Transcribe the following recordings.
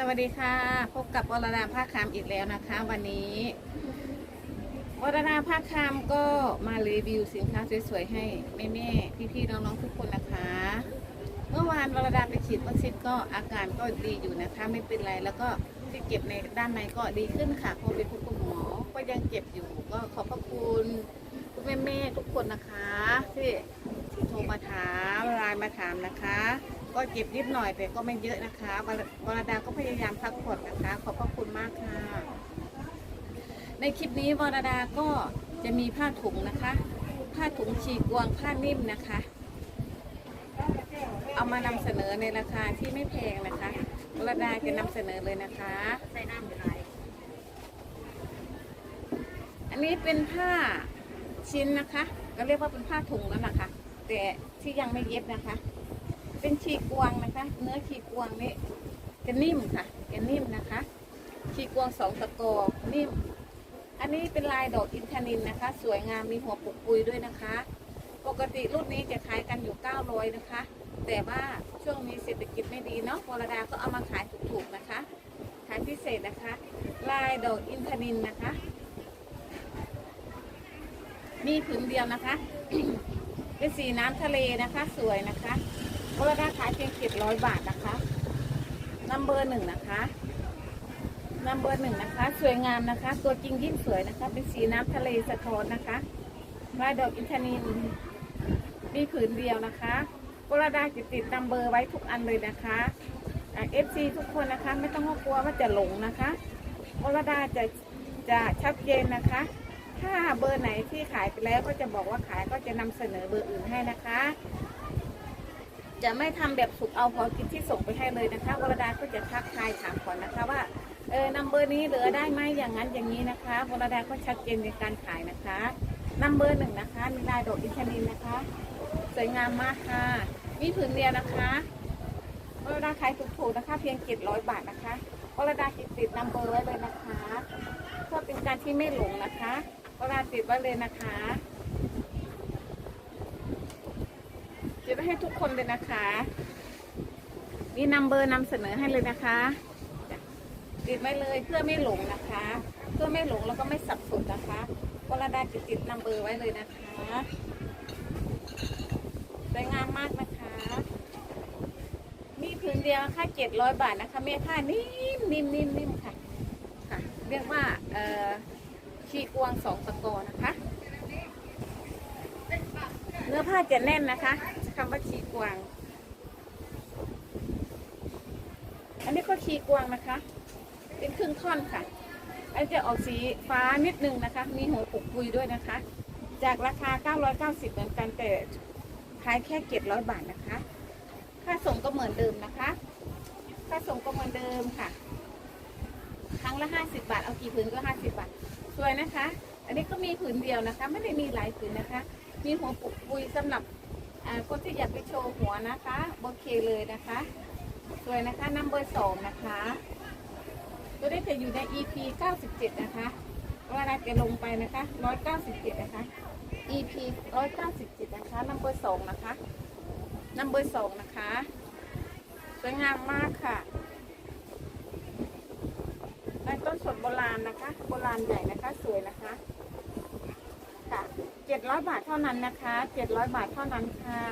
สวัสดีค่ะ พบกับวรดาภาคคามอีกแล้วนะคะ วันนี้วรดาภาคคามก็มารีวิวสินค้าสวยๆให้แม่ๆพี่ๆน้องๆทุกคนนะคะ เมื่อวานวรดาไปฉีดวัคซีนก็อาการก็ดีอยู่นะคะ ไม่เป็นไรแล้วก็ที่เก็บในด้านในก็ดีขึ้นค่ะพอไปพบคุณหมอก็ยังเก็บอยู่ก็ขอบพระคุณคุณแม่ๆทุกคนนะคะ ที่โทรมาถามไลน์มาถามนะคะ ก็เจ็บนิดหน่อยแต่ก็ไม่เยอะนะคะวรดาก็พยายามพักผ่อนนะคะ ขอบพระคุณมากค่ะ ในคลิปนี้วรดาก็จะมีผ้าถุงนะคะ ผ้าถุงฉีกวางผ้านิ่มนะคะ เอามานำเสนอในราคาที่ไม่แพงนะคะวรดาจะนำเสนอเลยนะคะใส่น้ำอยู่ไหนอันนี้เป็นผ้าชิ้นนะคะ ก็เรียกว่าเป็นผ้าถุงแล้วนะคะ แต่ที่ยังไม่เย็บนะคะ เป็นฉีกวางนะคะ เนื้อฉีกวางนี่จะนิ่มค่ะจะนิ่มนะคะฉีกวางสองตะกอนิ่ม อันนี้เป็นลายดอกอินทนินนะคะ สวยงามมีหัวปุกปุยด้วยนะคะ ปกติรุ่นนี้จะขายกันอยู่ 900นะคะ แต่ว่าช่วงนี้เศรษฐกิจไม่ดีเนาะวรดาก็เอามาขายถูกๆนะคะ ขายพิเศษนะคะ ลายดอกอินทนินนะคะ มีผืนเดียวนะคะเป็นสีน้ำทะเลนะคะ สวยนะคะ วรดาขายเพียงเจ็ดร้อยบาทนะคะนัมเบอร์หนึ่งนะคะนัมเบอร์หนึ่งนะคะ สวยงามนะคะ ตัวจริงยิ่งสวยนะคะ เป็นสีน้ำทะเลสะท้อนนะคะลายดอกอินทนินมีผืนเดียวนะคะวรดาจะติดนัมเบอร์ไว้ทุกอันเลยนะคะเอฟซีทุกคนนะคะ ไม่ต้องกลัวว่าจะหลงนะคะวรดาจะจะชัดเจนนะคะ ถ้าเบอร์ไหนที่ขายไปแล้วก็จะบอกว่าขายก็จะนำเสนอเบอร์อื่นให้นะคะ จะไม่ทำแบบสุกเอาพอกินที่ส่งไปให้เลยนะคะวรดาก็จะทักทายถามก่อนนะคะว่าเออนำเบอร์นี้เหลือได้ไหมอย่างนั้นอย่างนี้นะคะวรดาก็ชัดเจนในการขายนะคะนำเบอร์หนึ่งนะคะมีลายดอกอินทนินนะคะ สวยงามมากค่ะมีผืนเดียวนะคะวรดาขายถูกๆนะคะ เพียงเจ็ดร้อยบาทนะคะวรดาติดติดนำเบอร์ไว้เลยนะคะเพื่อเป็นการที่ไม่หลงนะคะเวลาติดไว้เลยนะคะ จะไว้ให้ทุกคนเลยนะคะมีนัมเบอร์นำเสนอให้เลยนะคะจ้ะติดไว้เลยเพื่อไม่หลงนะคะ เพื่อไม่หลงแล้วก็ไม่สับสนนะคะวระดาจะติดนัมเบอร์ไว้เลยนะคะสวยงามมากนะคะ มีผืนเดียวค่ะเจ็ดร้อยบาทนะคะเมผ้านิ่มนิ่มนิ่มนิ่มค่ะค่ะ เรียกว่าเอ่อชีกวงสองตะกอนะคะ เนื้อผ้าจะแน่นนะคะ คำว่าชีกวาง อันนี้ก็ชีกวางนะคะ เป็นครึ่งท่อนค่ะ อันนจะออกสีฟ้านิดนึงนะคะ มีหัวปุกปุยด้วยนะคะ จากราคา 990 เหมือนกันแต่ขายแค่700บาทนะคะ ค่าส่งก็เหมือนเดิมนะคะ ค่าส่งก็เหมือนเดิมค่ะ ครั้งละห้าสิบาท เอากี่ผืนก็ห้าสิบาท สวยนะคะ อันนี้ก็มีผืนเดียวนะคะ ไม่ได้มีหลายผืนนะคะ มีหัวปุกปุยสำหรับ คนที่อยากไปโชว์หัวนะคะโอเคเลยนะคะสวยนะคะนัมเบอร์สองนะคะ ตัวนี้จะอยู่ใน EP 97 นะคะเวลาจะลงไปนะคะ 197 นะคะ EP 197 นะคะนัมเบอร์สองนะคะนัมเบอร์สองนะคะสวยงามมากค่ะลายต้นสดโบราณนะคะ โบราณใหญ่นะคะ สวยนะคะค่ะ เจ็ดร้อยบาทเท่านั้นนะคะเจ็ดร้อยบาทเท่านั้นค่ะ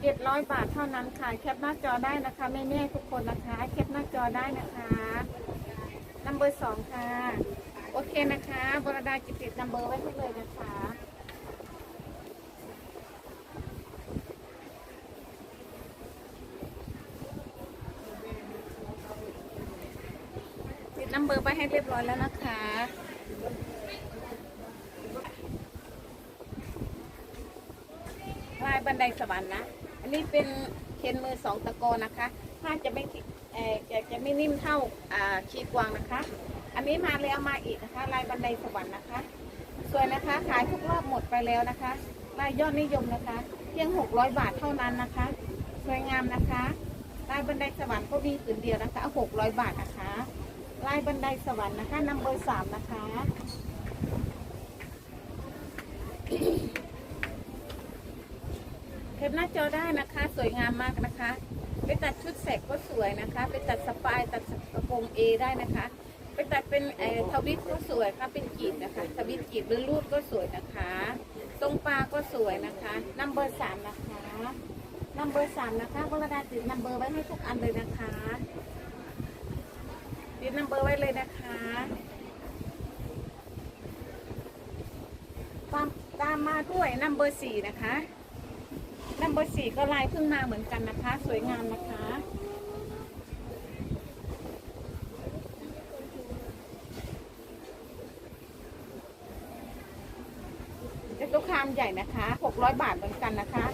เจ็ดร้อยบาทเท่านั้นค่ะแคปหน้าจอได้นะคะแม่แม่ๆทุกคนนะคะแคปหน้าจอได้นะคะนัมเบอร์สองค่ะ โอเคนะคะบรดาจิตติดนัมเบอร์ไว้ให้เลยนะคะติดนัมเบอร์ไปให้เรียบร้อยแล้วนะคะ ลาย บันไดสวรรค์นะ อันนี้เป็นเคนมือสองตะกอนะคะผ้าจะไม่เออจะจะไม่นิ่มเท่าอ่าชีกวางนะคะ อันนี้มาแล้วมาอีกนะคะ ลายบันไดสวรรค์นะคะ สวยนะคะ ขายทุกรอบหมดไปแล้วนะคะ ลายยอดนิยมนะคะ เพียง 600 บาทเท่านั้นนะคะ สวยงามนะคะ ลายบันไดสวรรค์ก็มีผืนเดียวนะคะ 600 บาทนะคะ ลายบันไดสวรรค์นะคะนัมเบอร์สามนะคะ นะคะ สวยงามมากนะคะ ไปตัดชุดแสกก็สวยนะคะ ไปตัดสปายตัดกระโปรงเอได้นะคะ ไปตัดเป็นเทวิตก็สวยค่ะเป็นกีบนะคะทวิตกีบหรือรูดก็สวยนะคะทรงปลาก็สวยนะคะนัมเบอร์สามนะคะนัมเบอร์สามนะคะวรดาติดนัมเบอร์ไว้ให้ทุกอันเลยนะคะติดนัมเบอร์ไว้เลยนะคะตามตามมาด้วยนัมเบอร์สี่นะคะ นัมเบอร์สี่ก็ลายขึ้นมาเหมือนกันนะคะ สวยงามนะคะจะตุกคามใหญ่นะคะ600บาทเหมือนกันนะคะ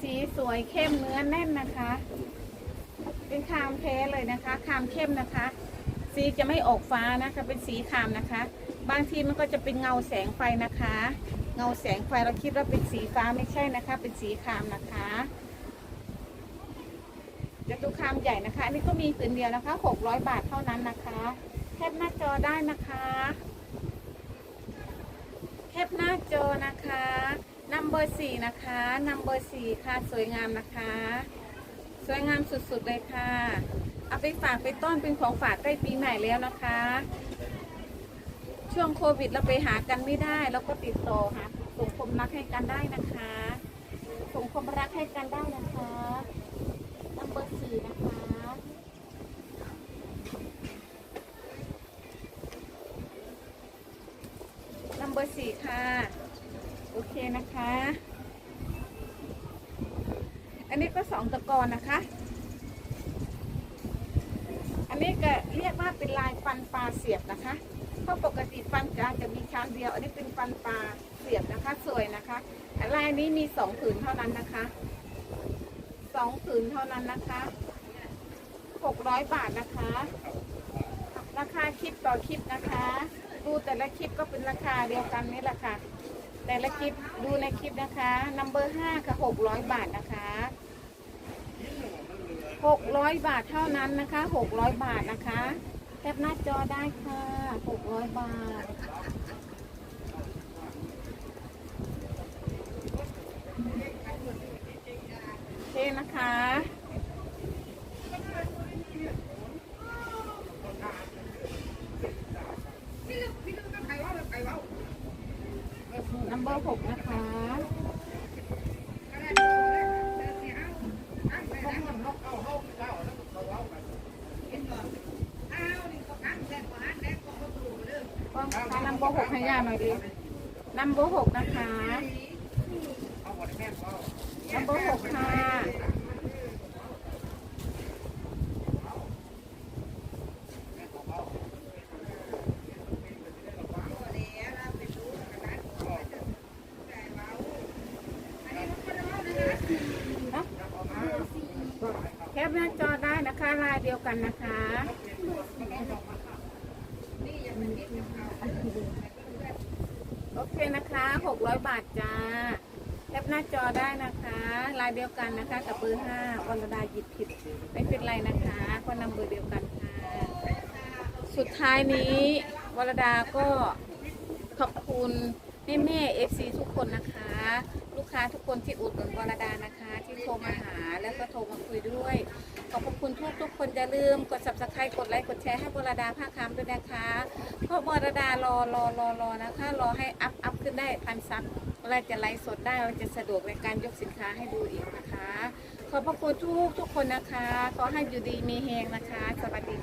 สีสวยเข้มเนื้อแน่นนะคะ เป็นคามแท้เลยนะคะ คามเข้มนะคะ สีจะไม่ออกฟ้านะคะ เป็นสีคามนะคะ บางทีมันก็จะเป็นเงาแสงไฟนะคะ เงาแสงไฟเราคิดว่าเป็นสีฟ้าไม่ใช่นะคะ เป็นสีคามนะคะจะตุคามใหญ่นะคะ อันนี้ก็มีผืนเดียวนะคะ 600 บาทเท่านั้นนะคะแคปหน้าจอได้นะคะแคปหน้าจอนะคะนัมเบอร์สี่นะคะนัมเบอร์สี่ค่ะสวยงามนะคะ สวยงามสุดๆเลยค่ะ เอาไปฝากไปต้อนเป็นของฝากใกล้ปีใหม่แล้วนะคะ ช่วงโควิดเราไปหากันไม่ได้เราก็ติดต่อหาส่งความรักให้กันได้นะคะส่งความรักให้กันได้นะคะนัมเบอร์สี่นะคะนัมเบอร์สี่ค่ะ โอเคนะคะ อันนี้ก็สองตะกอนนะคะ อันนี้ก็เรียกว่าเป็นลายฟันปลาเสียบนะคะ เพราะปกติฟันกลางจะมีชั้นเดียว อันนี้เป็นฟันปลาเสียบนะคะสวยนะคะลายนี้มีสองผืนเท่านั้นนะคะสองผืนเท่านั้นนะคะหกร้อยบาทนะคะ ราคาคลิปต่อคลิปนะคะ ดูแต่ละคลิปก็เป็นราคาเดียวกันนี่แหละค่ะ แต่ละคลิปดูในคลิปนะคะนัมเบอร์ห้าค่ะหกร้อยบาทนะคะหกร้อยบาทเท่านั้นนะคะหกร้อยบาทนะคะ แคปหน้าจอได้ค่ะหกร้อยบาท โอเคนะคะ นัมเบอร์หกนะคะ ก็ใช้นัมเบอร์หกให้ ยาหน่อยดินัมเบอร์หกนะคะนัมเบอร์หกค่ะแคปหน้าจอได้นะคะลายเดียวกันนะคะ โอเคนะคะ600บาทจ้าแคปหน้าจอได้นะคะลายเดียวกันนะคะ กับเบอร์5วันดาหยิบผิดไม่เป็นไรนะคะก็นำเบอร์เดียวกันค่ะ สุดท้ายนี้วรดาก็ขอบคุณแม่แม่เอฟซีทุกคนนะคะ ลูกค้าทุกคนที่อุดหนุนวรดานะคะ ที่โทรมาหาแล้วก็โทรมาคุยด้วย ขอบพระคุณทุกทุกคนอย่าลืมกด subscribe กดไลค์กดแชร์ให้บรดาภาคคำด้วยนะคะเพราะบรดารอรอรอรอนะคะ รอให้อัพอัพขึ้นได้พันซับเราจะไลฟ์สดได้เราจะสะดวกในการยกสินค้าให้ดูอีกนะคะ ขอบพระคุณทุกทุกคนนะคะ ขอให้อยู่ดีมีเฮงนะคะ สวัสดี